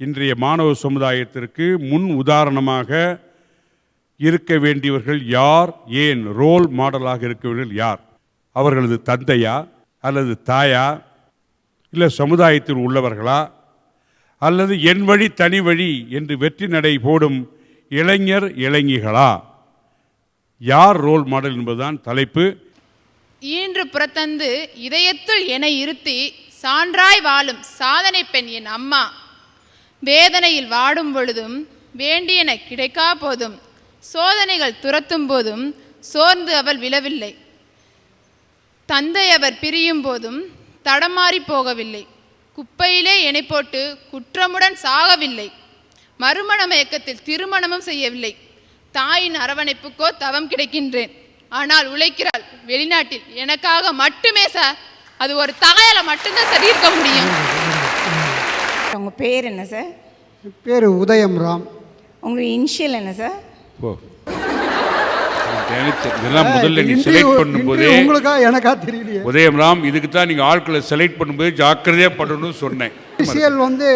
இன்றைய மாணவ சமுதாயத்திற்கு முன் உதாரணமாக இருக்க வேண்டியவர்கள் யார்? ஏன் ரோல் மாடலாக இருக்கவர்கள் யார்? அவர்களது தந்தையா? அல்லது தாயா? இல்லை சமுதாயத்தில் உள்ளவர்களா? அல்லது என் வழி தனி வழி என்று வெற்றி நடை போடும் இளைஞர் இளைஞிகளா? யார் ரோல் மாடல் என்பதுதான் தலைப்பு. ஈன்று புறத்தந்து இதயத்துள் என இருத்தி சான்றாய் வாழும் சாதனை பெண் என் அம்மா. வேதனையில் வாடும் பொழுதும் வேண்டியன கிடைக்கா போதும். சோதனைகள் துரத்தும் போதும் சோர்ந்து அவள் விழவில்லை. தந்தை அவர் பிரியும் போதும் தடமாறி போகவில்லை. குப்பையிலே எனை போட்டு குற்றமுடன் சாகவில்லை. மறுமண மயக்கத்தில் திருமணமும் செய்யவில்லை. தாயின் அரவணைப்புக்கோ தவம் கிடைக்கின்றேன். ஆனால் உழைக்கிறாள் வெளிநாட்டில். எனக்காக மட்டுமே சார். அது ஒரு தாயால மட்டும்தான் சரி இருக்க முடியும். உங்கள் பேர் என்ன சார் பேர் உதயம் ராம். உங்கள் இனிஷியல் என்ன சார் இதெல்லாம் முதல்ல நீ செலக்ட் பண்ணும்போதே உங்களுக்கா எனக்கா தெரியலையே. உதயம் ராம் இதுக்கு தான் நீங்கள் ஆட்களை செலக்ட் பண்ணும்போது ஜாக்கிரதையாக பண்ணணும்னு சொன்னேன். இனிஷியல் வந்து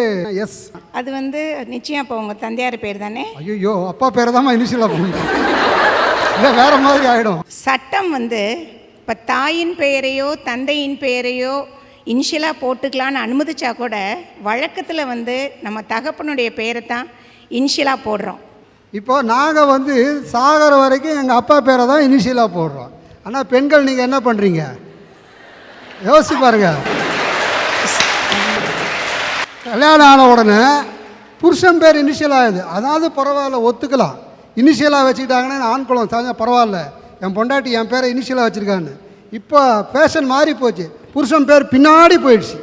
எஸ். அது வந்து நிச்சயம் அப்போ உங்கள் தந்தையார் பேர் தானே? ஐயோ அப்பா பேரை தான் இனிஷியலாக போகணும் இல்லை வேற மாதிரி ஆகிடும் சட்டம் வந்து இப்போ தாயின் பெயரையோ தந்தையின் பெயரையோ இனிஷியலாக போட்டுக்கலான்னு அனுமதிச்சா கூட வழக்கத்தில் வந்து நம்ம தகப்பனுடைய பெயரை தான் இனிஷியலாக போடுறோம். இப்போது நாங்கள் வந்து சாகர வரைக்கும் எங்கள் அப்பா பேரை தான் இனிஷியலாக போடுறோம். ஆனால் பெண்கள் நீங்கள் என்ன பண்ணுறீங்க யோசிச்சு பாருங்க. கல்யாணம் ஆன உடனே புருஷன் பேர் இனிஷியல் ஆகுது. அதாவது பரவாயில்ல ஒத்துக்கலாம். இனிஷியலாக வச்சுக்கிட்டாங்கன்னா ஆண் குளம் சாஞ்சா பரவாயில்ல. என் பொண்டாட்டி என் பேரை இனிஷியலாக வச்சுருக்கான்னு. இப்போ ஃபேஷன் மாறி போச்சு. புருஷன் பேர் பின்னாடி போயிடுச்சு.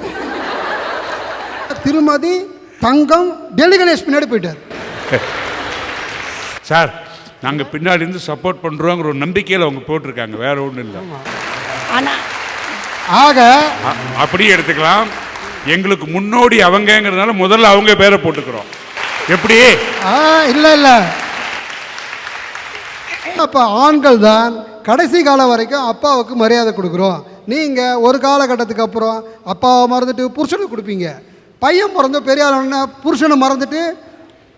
திருமதி தங்கம் டெல்லி கணேஷ் பின்னாடி போயிட்டார். சார் நாங்கள் பின்னாடி இருந்து சப்போர்ட் பண்ணுறோங்கிற ஒரு நம்பிக்கையில் அவங்க போட்டிருக்காங்க. வேற ஒன்றும் இல்லை. ஆனால் ஆக அப்படியே எடுத்துக்கலாம். எங்களுக்கு முன்னோடி அவங்கங்கிறதுனால முதல்ல அவங்க பேரை போட்டுக்கிறோம். எப்படி? ஆ இல்லை இல்லை. அப்போ ஆண்கள் தான் கடைசி காலம் வரைக்கும் அப்பாவுக்கு மரியாதை கொடுக்குறோம். நீங்கள் ஒரு காலகட்டத்துக்கு அப்புறம் அப்பாவை மறந்துட்டு புருஷனுக்கு கொடுப்பீங்க. பையன் பிறந்த பெரிய ஆளுன்னா புருஷனை மறந்துட்டு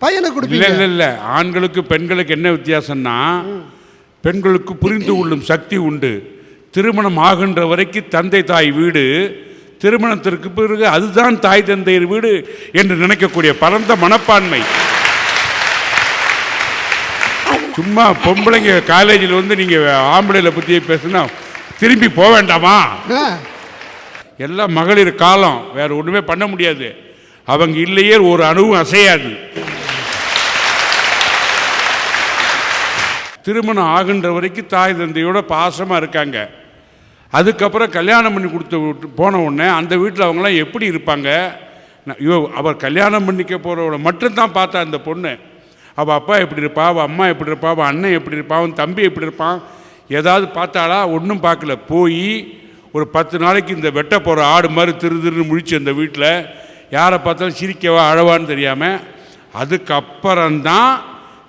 பையனுக்கு கொடுப்பீங்க. இல்லை இல்லை. ஆண்களுக்கு பெண்களுக்கு என்ன வித்தியாசம்னா பெண்களுக்கு புரிந்து கொள்ளும் சக்தி உண்டு. திருமணம் ஆகின்ற வரைக்கும் தந்தை தாய் வீடு. திருமணத்திற்கு பிறகு அதுதான் தாய் தந்தையர் வீடு என்று நினைக்கக்கூடிய பரந்த மனப்பான்மை. சும்மா பொம்பளைங்க காலேஜில் வந்து நீங்கள் ஆம்பளைல பற்றியே பேசுனா திரும்பி போக வேண்டாமா? எல்லாம் மகளிர் காலம் வேற ஒன்றுமே பண்ண முடியாது. அவங்க இல்லையே ஒரு அணுவும் அசையாது. திருமணம் ஆகின்ற வரைக்கும் தாய் தந்தையோட பாசமாக இருக்காங்க. அதுக்கப்புறம் கல்யாணம் பண்ணி கொடுத்து விட்டு போன உடனே அந்த வீட்டில் அவங்களாம் எப்படி இருப்பாங்க? ஐயோ அவர் கல்யாணம் பண்ணிக்க போகிறவளை மட்டும்தான் பார்த்தா அந்த பொண்ணு. அவள் அப்பா எப்படி இருப்பா? அவள் அம்மா எப்படி இருப்பா? அவள் அண்ணன் எப்படி இருப்பான் அவன் தம்பி எப்படி இருப்பான்? ஏதாவது பார்த்தாளா? ஒன்றும் பார்க்கல. போய் ஒரு பத்து நாளைக்கு இந்த வெட்ட போகிற ஆடு மாதிரி திரு திருன்னு முழிச்சு அந்த வீட்டில் யாரை பார்த்தாலும் சிரிக்கவா அழவான்னு தெரியாமல் அதுக்கப்புறம்தான்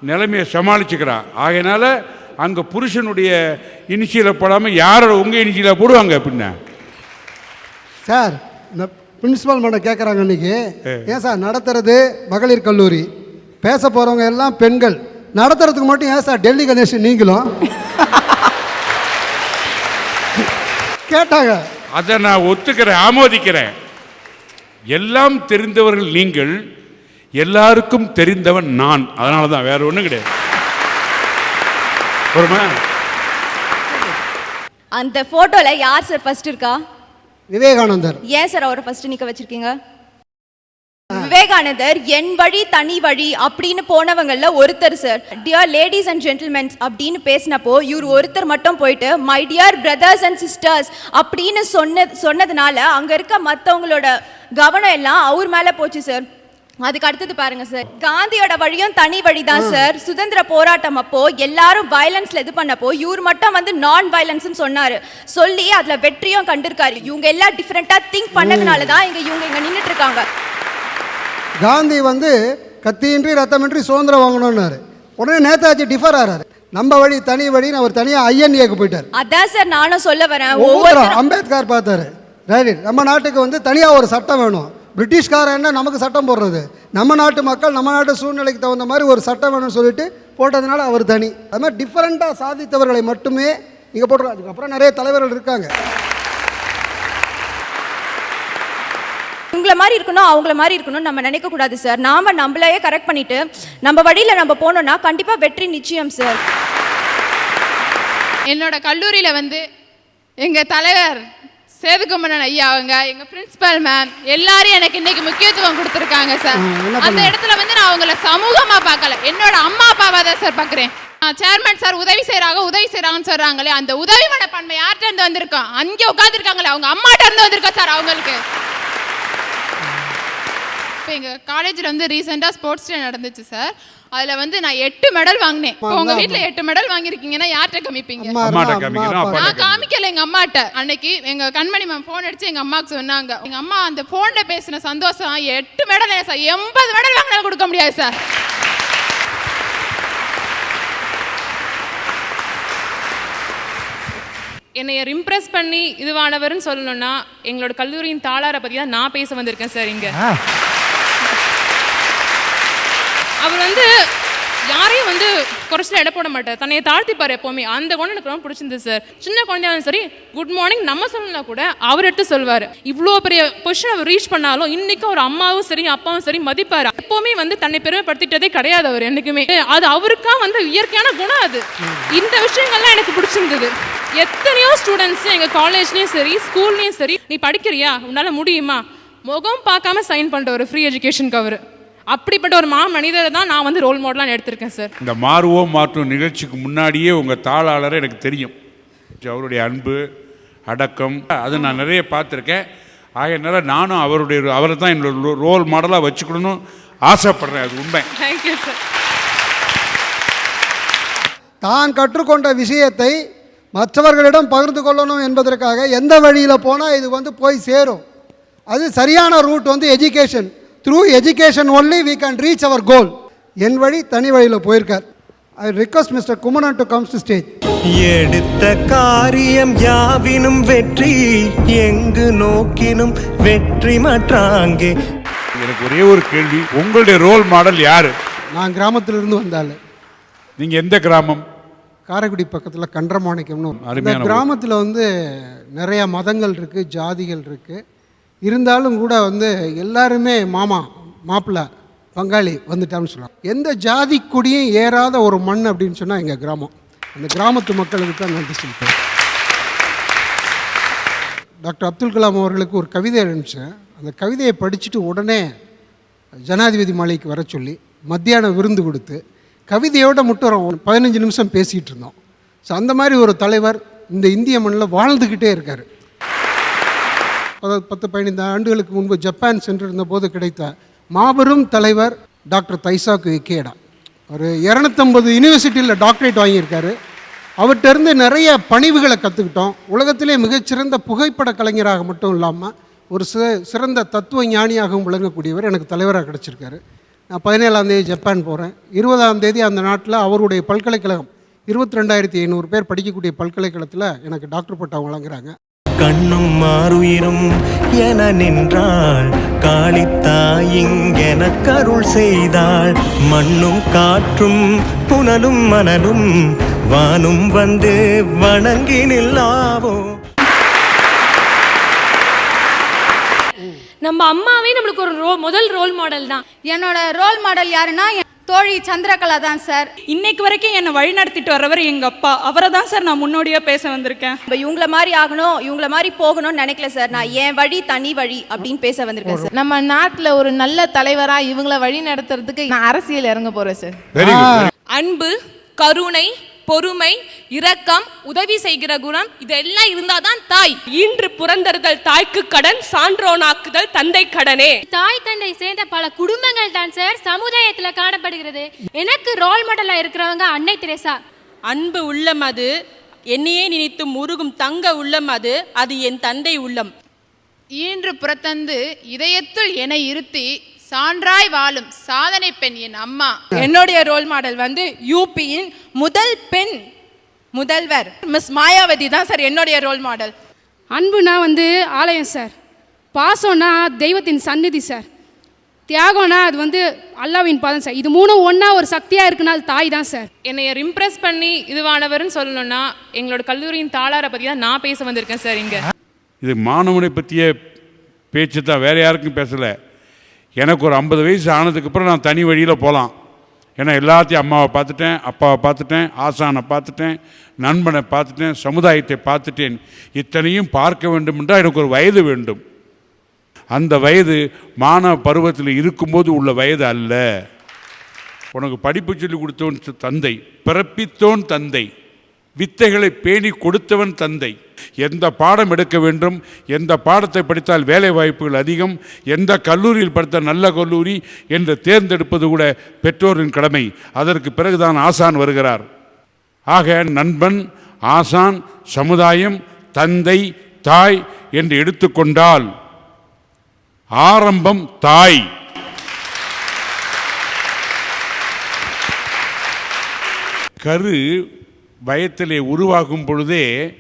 நிலைமையை சமாளிச்சுக்கிறா. ஆகையினால அங்கே புருஷனுடைய இனிஷியலை போடாமல் யாரோட உங்கள் இனிஷியலை போடுவாங்க பின்ன? சார் இந்த பிரின்சிபால் மேடம் கேட்குறாங்க இன்னைக்கு. ஏன் சார் நடத்துறது மகளிர் கல்லூரி. பேச போகிறவங்க எல்லாம் பெண்கள். நடத்துறதுக்கு மட்டும் ஏன் சார் டெல்லி கணேஷ் நீங்களும்? கேட்டாங்க. அதை நான் ஒத்துக்கிறேன் ஆமோதிக்கிறேன். எல்லாம் தெரிந்தவர்கள் நீங்கள் எல்லாருக்கும் தெரிந்தவன் நான். அதனால தான் வேற ஒன்றும் கிடையாது. ஒருமா அந்த போட்டோல யார் சார் ஃபர்ஸ்ட் இருக்கா? விவேகானந்தர். ஏன் சார் அவரை ஃபர்ஸ்ட் நிக்க வச்சிருக்கீங்க? விவேகானந்தர் என் வழி தனி வழி அப்படின்னு போனவங்கல்ல ஒருத்தர் sir dear ladies and gentlemens அப்படின்னு பேசினப்போ இவர் ஒருத்தர் மட்டும் போயிட்டு my dear brothers and sisters அப்படின்னு சொன்ன சொன்னதுனால அங்க இருக்க மத்தவங்களோட கவனம் எல்லாம் அவர் மேல போச்சு சார் அதுக்கு அடுத்தது பாருங்க சார் காந்தியோட வழியும் தனி வழிதான் சார் சுதந்திர போராட்டம் அப்போ எல்லாரும் வயலன்ஸ்ல இது பண்ணப்போ இவர் மட்டும் வந்து நான் வயலன்ஸ்னு சொன்னாரு. சொல்லி அதுல வெற்றியும் கண்டிருக்காரு. இவங்க எல்லாம் டிஃப்ரெண்டா திங்க் பண்ணதுனால தான் இங்க இவங்க இங்க நின்னுட்டு இருக்காங்க. காந்தி வந்து கத்தியின்றி ரத்தமின்றி சுதந்திரம் வாங்கணும்னாரு. உடனே நேதாஜி டிஃபர் ஆறாரு. நம்ம வழி தனி வழின்னு அவர் தனியாக ஐஎன்ஏக்கு போயிட்டார். அதான் சார் நானும் சொல்ல வரேன். ஒவ்வொரு அம்பேத்கர் பார்த்தாரு. ரைட் நம்ம நாட்டுக்கு வந்து தனியாக ஒரு சட்டம் வேணும். பிரிட்டிஷ்காரன் என்ன நமக்கு சட்டம் போடுறது? நம்ம நாட்டு மக்கள் நம்ம நாட்டு சூழ்நிலைக்கு தகுந்த மாதிரி ஒரு சட்டம் வேணும்னு சொல்லிட்டு போட்டதுனால அவர் தனி. அது மாதிரி டிஃப்ரெண்ட்டாக சாதித்தவர்களை மட்டுமே இங்கே போடுறோம் அதுக்கப்புறம் நிறைய தலைவர்கள் இருக்காங்க. உங்களை மாதிரி இருக்கணும் அவங்கள மாதிரி இருக்கணும் நம்ம நினைக்க கூடாது சார் நாம நம்மளையே கரெக்ட் பண்ணிட்டு நம்ம வழியில நம்ம போனோம்னா கண்டிப்பா வெற்றி நிச்சயம் சார் என்னோட கல்லூரியில் வந்து எங்கள் தலைவர் சேதுகுமரன் ஐயா அவங்க எங்கள் பிரின்சிபல் மேம் எல்லாரும் எனக்கு இன்னைக்கு முக்கியத்துவம் கொடுத்துருக்காங்க சார் அந்த இடத்துல வந்து நான் அவங்கள சமூகமாக பார்க்கல. என்னோட அம்மா அப்பாவை தான் சார் பார்க்குறேன். சேர்மன் சார் உதவி செய்கிறாங்க உதவி செய்கிறாங்கன்னு சொல்கிறாங்களே அந்த உதவி மனப்பான்மை யார்கிட்ட இருந்து வந்திருக்கோம்? அங்கே உட்காந்துருக்காங்களே அவங்க அம்மாட்ட இருந்து வந்திருக்கோம் சார் அவங்களுக்கு. இப்போ எங்கள் காலேஜில் வந்து ரீசெண்டாக ஸ்போர்ட்ஸ் டே நடந்துச்சு சார். அதில் வந்து நான் எட்டு மெடல் வாங்கினேன். இப்போ உங்கள் வீட்டில் எட்டு மெடல் வாங்கியிருக்கீங்கன்னா யார்கிட்ட காமிப்பீங்க? நான் காமிக்கல எங்க அம்மாட்ட. அன்னைக்கு எங்க கண்மணி மேம் போன் அடிச்சு எங்க அம்மாக்கு சொன்னாங்க. எங்க அம்மா அந்த போன்ல பேசின சந்தோஷம் எட்டு மெடல் சார்? எண்பது மெடல் வாங்கினாலும் கொடுக்க முடியாது சார். என்னை இம்ப்ரெஸ் பண்ணி இதுவானவர்னு சொல்லணும்னா எங்களோட கல்லூரியின் தாளாரை பற்றி தான் நான் பேச வந்திருக்கேன் சார் இங்கே. அவர் வந்து யாரையும் வந்து குறைச்சல எடை போட மாட்டார். தன்னை தாழ்த்திப்பார் எப்போவுமே. அந்த குணம் எனக்கு ரொம்ப பிடிச்சிருந்தது சார் சின்ன குழந்தையாலும் சரி குட் மார்னிங் நம்ம சொல்லணும்னா கூட அவர் எடுத்து சொல்வார். இவ்வளோ பெரிய பொசிஷன் அவர் ரீச் பண்ணாலும் இன்னைக்கும் அவர் அம்மாவும் சரி அப்பாவும் சரி மதிப்பார். எப்போவுமே வந்து தன்னை பெருமைப்படுத்திட்டதே கிடையாது அவர் என்றைக்குமே அது அவருக்கா வந்து இயற்கையான குணம் அது. இந்த விஷயங்கள்லாம் எனக்கு பிடிச்சிருந்தது. எத்தனையோ ஸ்டூடெண்ட்ஸ் எங்கள் காலேஜ்லேயும் சரி ஸ்கூல்லேயும் சரி நீ படிக்கிறியா? உன்னால் முடியுமா? முகம் பார்க்காம சைன் பண்ணுற ஒரு ஃப்ரீ எஜுகேஷன் கவர் அப்படிப்பட்ட ஒரு மா மனிதரை தான் நான் வந்து ரோல் மாடலாக எடுத்திருக்கேன் சார் இந்த மாறுவோம் மாற்றும் நிகழ்ச்சிக்கு முன்னாடியே உங்கள் தாளாளரை எனக்கு தெரியும். அவருடைய அன்பு அடக்கம் அது நான் நிறைய பார்த்துருக்கேன். ஆகையனால நானும் அவருடைய அவரை தான் என்னோட ரோல் மாடலாக வச்சுக்கணும்னு ஆசைப்படுறேன் அது உண்மை. தேங்க்யூ சார் தான் கற்றுக்கொண்ட விஷயத்தை மற்றவர்களிடம் பகிர்ந்து கொள்ளணும் என்பதற்காக எந்த வழியில் போனால் இது வந்து போய் சேரும். அது சரியான ரூட் வந்து education through education only we can reach our goal என் வழி தனி வழியில் போயிருக்கார். I request mister Kumaran to comes to stage எடுத்த காரியம் யாவினும் வெற்றி எங்கு நோக்கினும் வெற்றி மற்றாங்கே. எனக்கு ஒரே ஒரு கேள்வி உங்களுடைய ரோல் மாடல் யார்? நான் கிராமத்திலிருந்து வந்தாள். நீங்கள் எந்த கிராமம்? காரைக்குடி பக்கத்தில் கன்றமாணிக்கம்னு ஒரு- இந்த அருமையான ஊர். கிராமத்தில் வந்து நிறைய மதங்கள் இருக்குது ஜாதிகள் இருக்குது இருந்தாலும் கூட வந்து எல்லாருமே மாமா மாப்பிள்ளை பங்காளி வந்துட்டான்னு சொல்லுவாங்க எந்த ஜாதி கொடியும் ஏறாத ஒரு மண் அப்படின்னு சொன்னால் எங்கள் கிராமம். அந்த கிராமத்து மக்களுக்கு தான் நன்றி சொல்லிட்டேன் டாக்டர் அப்துல் கலாம் அவர்களுக்கு ஒரு கவிதை அனுப்பிச்சேன் அந்த கவிதையை படிச்சுட்டு உடனே ஜனாதிபதி மாளிகைக்கு வர சொல்லி மத்தியானம் விருந்து கொடுத்து கவிதையோட மட்டும் பதினஞ்சு நிமிஷம் பேசிகிட்டு இருந்தோம். ஸோ அந்த மாதிரி ஒரு தலைவர் இந்த இந்திய மண்ணில் வாழ்ந்துக்கிட்டே இருக்கார். அதாவது பத்து பதினைந்து ஆண்டுகளுக்கு முன்பு ஜப்பான் சென்றிருந்த போது கிடைத்த மாபெரும் தலைவர் டாக்டர் தைசாக்கு இக்கேடா ஒரு இரநூத்தம்பது யூனிவர்சிட்டியில் டாக்டரேட் வாங்கியிருக்காரு. அவர்கிட்டருந்து நிறைய பணிவுகளை கற்றுக்கிட்டோம் உலகத்திலே மிகச்சிறந்த புகைப்பட கலைஞராக மட்டும் இல்லாமல் ஒரு சி சிறந்த தத்துவ ஞானியாகவும் விளங்கக்கூடியவர் எனக்கு தலைவராக கிடச்சிருக்காரு. நான் பதினேழாம் தேதி ஜப்பான் போகிறேன் இருபதாம் தேதி அந்த நாட்டில் அவருடைய பல்கலைக்கழகம் இருபத்தி ரெண்டாயிரத்தி ஐநூறு பேர் படிக்கக்கூடிய பல்கலைக்கழகத்தில் எனக்கு டாக்டர் பட்டம் வழங்குறாங்க. கண்ணும் மாறுயிரும் என நின்றாள். காளித்தாய் இங்கென கருள் செய்தாள். மண்ணும் காற்றும் புனலும் மணலும் வானும் வந்து வணங்கி நில்லாவோ நம்ம அம்மாவே நம்மளுக்கு ஒரு ரோ முதல் ரோல் மாடல் தான். என்னோட ரோல் மாடல் யாருன்னா தோழி சந்திரகலா தான் சார். இன்னைக்கு வரைக்கும் என்னை வழி நடத்திட்டு வர்றவர் எங்க அப்பா. அவரை தான் சார் நான் முன்னோடியா பேச வந்திருக்கேன். இப்போ இவங்கள மாதிரி ஆகணும் இவங்கள மாதிரி போகணும்னு நினைக்கல சார். நான் என் வழி தனி வழி அப்படின்னு பேச வந்திருக்கேன் சார். நம்ம நாட்டில் ஒரு நல்ல தலைவரா இவங்கள வழி நடத்துறதுக்கு நான் அரசியல் இறங்க போறேன் சார். அன்பு கருணை பொறுமை இரக்கம் உதவி செய்கிற குணம் இதெல்லாம் இருந்தாதான் தாய். இன்று புறந்தறுதல் தாய்க்கு கடன் சான்றோனாக்குதல் தந்தை கடனே. தாய் தந்தை சேர்ந்த பல குடும்பங்கள் தான் சார் சமுதாயத்துல காணப்படுகிறது. எனக்கு ரோல் மாடலா இருக்கிறவங்க அன்னை தெரேசா. அன்பு உள்ளம் அது என்னையே நினைத்து முருகும் தங்க உள்ளம் அது அது என் தந்தை உள்ளம். ஈன்று புறத்தந்து இதயத்துள் என இருத்தி சான்றாய் வாழும் சாதனை பெண் என் அம்மா. என்னுடைய ரோல் மாடல் வந்து யூபியின் முதல் பெண் முதல்வர். மிஸ் மாயாவதி தான் சார் என்னுடைய ரோல் மாடல் அன்புனா வந்து ஆலயம் சார் பாசம்னா தெய்வத்தின் சந்நிதி சார் தியாகம்னா அது வந்து அல்லாவின் பாதம் சார் இது மூணும் ஒன்றா ஒரு சக்தியாக இருக்குன்னா அது தாய் தான் சார் என்னை இம்ப்ரெஸ் பண்ணி இதுவானவர்னு சொல்லணும்னா எங்களோட கல்லூரியின் தாளாரை பற்றி தான் நான் பேச வந்திருக்கேன் சார் இங்கே. இது மாணவனை பற்றிய பேச்சு தான். வேறு யாருக்கும் பேசலை. எனக்கு ஒரு ஐம்பது வயசு ஆனதுக்கப்புறம் நான் தனி வழியில் போகலாம் ஏன்னா எல்லாத்தையும் அம்மாவை பார்த்துட்டேன் அப்பாவை பார்த்துட்டேன் ஆசானை பார்த்துட்டேன் நண்பனை பார்த்துட்டேன் சமுதாயத்தை பார்த்துட்டேன். இத்தனையும் பார்க்க வேண்டும் என்றால் எனக்கு ஒரு வயது வேண்டும். அந்த வயது மாணவ பருவத்தில் இருக்கும்போது உள்ள வயது அல்ல. உனக்கு படிப்பு சொல்லி கொடுத்தோன் தந்தை பிறப்பித்தோன் தந்தை. வித்தைகளை பேணி கொடுத்தவன் தந்தை. எந்த பாடம் எடுக்க வேண்டும் எந்த பாடத்தை படித்தால் வேலை வாய்ப்புகள் அதிகம் எந்த கல்லூரியில் படித்த நல்ல கல்லூரி என்று தேர்ந்தெடுப்பது கூட பெற்றோரின் கடமை. அதற்கு பிறகுதான் ஆசான் வருகிறார். ஆக நண்பன் ஆசான் சமுதாயம் தந்தை தாய் என்று எடுத்துக்கொண்டால் ஆரம்பம் தாய். கரு பயத்திலே உருவாகும் பொழுதே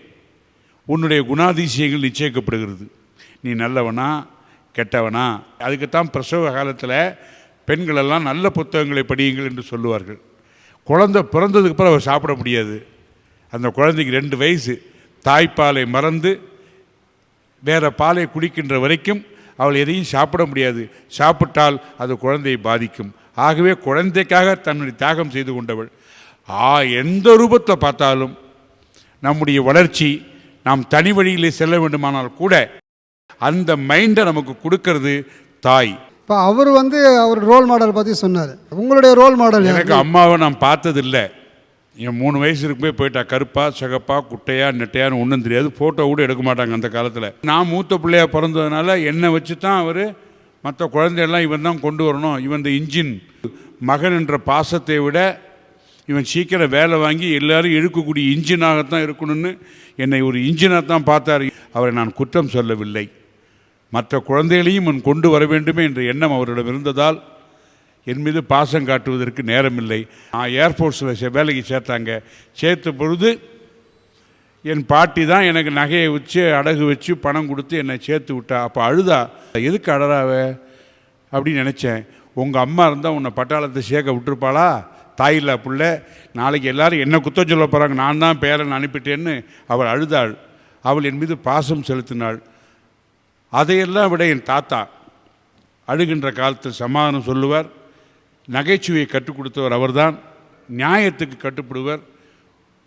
உன்னுடைய குணாதிசயங்கள் நிச்சயிக்கப்படுகிறது. நீ நல்லவனா கெட்டவனா? அதுக்குத்தான் பிரசவ காலத்தில் பெண்களெல்லாம் நல்ல புத்தகங்களை படியுங்கள் என்று சொல்லுவார்கள். குழந்தை பிறந்ததுக்கு அப்புறம் அவர் சாப்பிட முடியாது. அந்த குழந்தைக்கு ரெண்டு வயசு. தாய்ப்பாலை மறந்து வேறு பாலை குடிக்கின்ற வரைக்கும் அவள் எதையும் சாப்பிட முடியாது. சாப்பிட்டால் அது குழந்தையை பாதிக்கும். ஆகவே குழந்தைக்காக தன்னுடைய தியாகம் செய்து கொண்டவள். ஆ எந்த ரூபத்தை பார்த்தாலும் நம்முடைய வளர்ச்சி நாம் தனி வழியிலே செல்ல வேண்டுமானால் கூட அந்த மைண்டை நமக்கு கொடுக்கறது தாய். இப்போ அவர் வந்து அவர் ரோல் மாடல் பற்றி சொன்னார். உங்களுடைய ரோல் மாடல் எனக்கு அம்மாவை நான் பார்த்ததில்லை. என் மூணு வயசு இருக்கும்போது போயிட்டா கருப்பா சிகப்பா குட்டையா நெட்டையான்னு ஒன்றும் தெரியாது. ஃபோட்டோ கூட எடுக்க மாட்டாங்க அந்த காலத்தில். நான் மூத்த பிள்ளையா பிறந்ததுனால என்னை வச்சு தான் அவர் மற்ற குழந்தையெல்லாம் இவன் தான் கொண்டு வரணும். இவன் இந்த இன்ஜின் மகன் என்ற பாசத்தை விட இவன் சீக்கிரம் வேலை வாங்கி எல்லாரும் இழுக்கக்கூடிய இன்ஜினாகத்தான் இருக்கணும்னு என்னை ஒரு இன்ஜினாக தான் பார்த்தார். அவரை நான் குற்றம் சொல்லவில்லை. மற்ற குழந்தைகளையும் முன் கொண்டு வர வேண்டுமே என்ற எண்ணம் அவரிடம் இருந்ததால் என் மீது பாசம் காட்டுவதற்கு நேரமில்லை. நான் ஏர்ஃபோர்ஸில் வேலைக்கு சேர்த்தாங்க. சேர்த்த பொழுது என் பாட்டி தான் எனக்கு நகையை வச்சு அடகு வச்சு பணம் கொடுத்து என்னை சேர்த்து விட்டா. அப்போ அழுதா எதுக்கு அழறாவ அப்படின்னு நினச்சேன். உங்கள் அம்மா இருந்தால் உன்னை பட்டாளத்தை சேர்க்க விட்டுருப்பாளா? தாயில்லா பிள்ள நாளைக்கு எல்லாரும் என்ன குத்தம் சொல்ல போகிறாங்க நான் தான் பேரன் அனுப்பிட்டேன்னு அவள் அழுதாள். அவள் என் மீது பாசம் செலுத்தினாள். அதையெல்லாம் விட என் தாத்தா அழுகின்ற காலத்தில் சமாதானம் சொல்லுவார். நகைச்சுவையை கற்றுக் கொடுத்தவர் அவர்தான். நியாயத்துக்கு கட்டுப்படுவர்.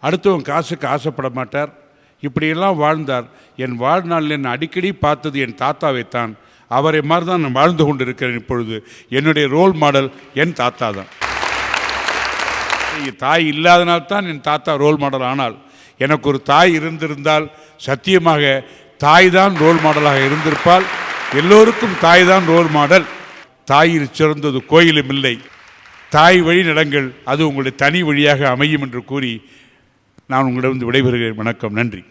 அடுத்தவன் காசுக்கு ஆசைப்பட மாட்டார். இப்படியெல்லாம் வாழ்ந்தார். என் வாழ்நாளில் என்னை அடிக்கடி பார்த்தது என் தாத்தாவைத்தான். அவரை மாதிரி தான் நான் வாழ்ந்து கொண்டு இருக்கிறேன் இப்பொழுது. என்னுடைய ரோல் மாடல் என் தாத்தா தான் தாய் இல்லாதனால்தான் என் தாத்தா ரோல் மாடல் ஆனால் எனக்கு ஒரு தாய் இருந்திருந்தால் சத்தியமாக தாய் தான் ரோல் மாடலாக இருந்திருப்பால் எல்லோருக்கும் தாய் தான் ரோல் மாடல் தாயில் சிறந்தது கோயிலும் இல்லை. தாய் வழி நடங்கள் அது உங்களுடைய தனி வழியாக அமையும் என்று கூறி நான் உங்களிடம் விடைபெறுகிறேன். வணக்கம் நன்றி.